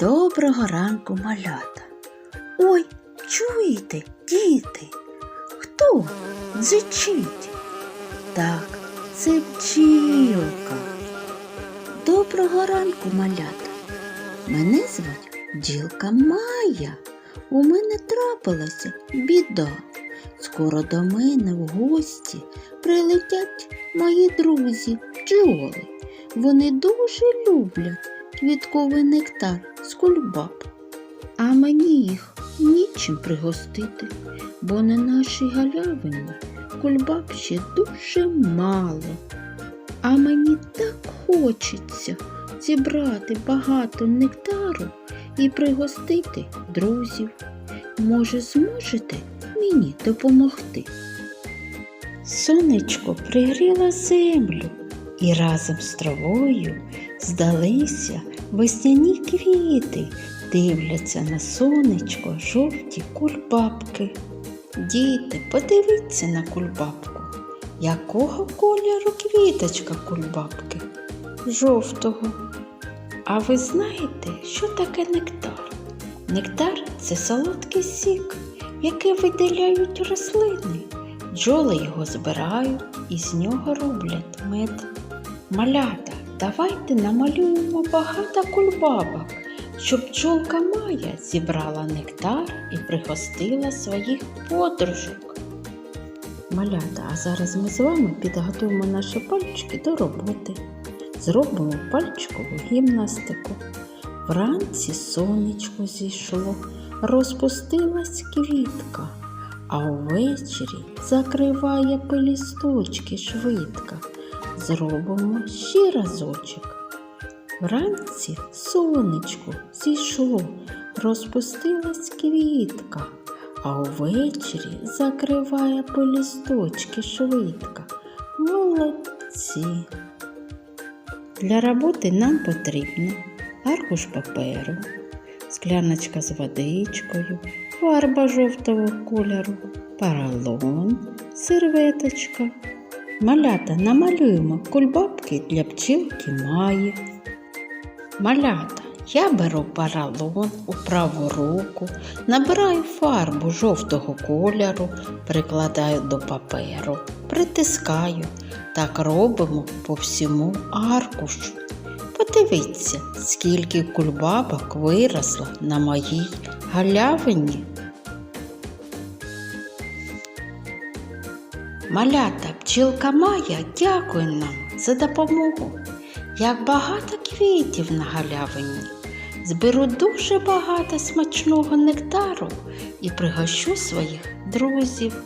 Доброго ранку, малята. Ой, чуєте, діти? Хто дзичить? Так, це бджілка. Доброго ранку, малята. Мене звуть бджілка Майя. У мене трапилася біда. Скоро до мене в гості прилетять мої друзі бджоли. Вони дуже люблять квітковий нектар з кульбаб. А мені їх нічим пригостити, бо на нашій галявині кульбаб ще дуже мало. А мені так хочеться зібрати багато нектару і пригостити друзів. Може, зможете мені допомогти? Сонечко пригріло землю, і разом з травою здалися весняні квіти, дивляться на сонечко жовті кульбабки. Діти, подивіться на кульбабку. Якого кольору квіточка кульбабки? Жовтого. А ви знаєте, що таке нектар? Нектар це солодкий сік, який виділяють рослини. Бджоли його збирають і з нього роблять мед. Малята, давайте намалюємо багато кульбабок, щоб бджолка Майя зібрала нектар і пригостила своїх подружок. Малята, а зараз ми з вами підготуємо наші пальчики до роботи. Зробимо пальчикову гімнастику. Вранці сонечко зійшло, розпустилась квітка, а увечері закриває пелісточки швидко. Зробимо ще разочок. Вранці сонечко зійшло, розпустилась квітка, а увечері закриває пелісточки швидко. Молодці. Для роботи нам потрібно аркуш паперу, скляночка з водичкою, фарба жовтого кольору, поролон, серветочка. Малята намалюємо кульбабки для пчілки Маї. Малята, я беру поролон у праву руку, набираю фарбу жовтого кольору, прикладаю до паперу, притискаю. Так робимо по всьому аркушу. Подивіться, скільки кульбабок виросло на моїй галявині. Малята, пчілка Майя дякує нам за допомогу. Як багато квітів на галявині. Зберу дуже багато смачного нектару і пригощу своїх друзів.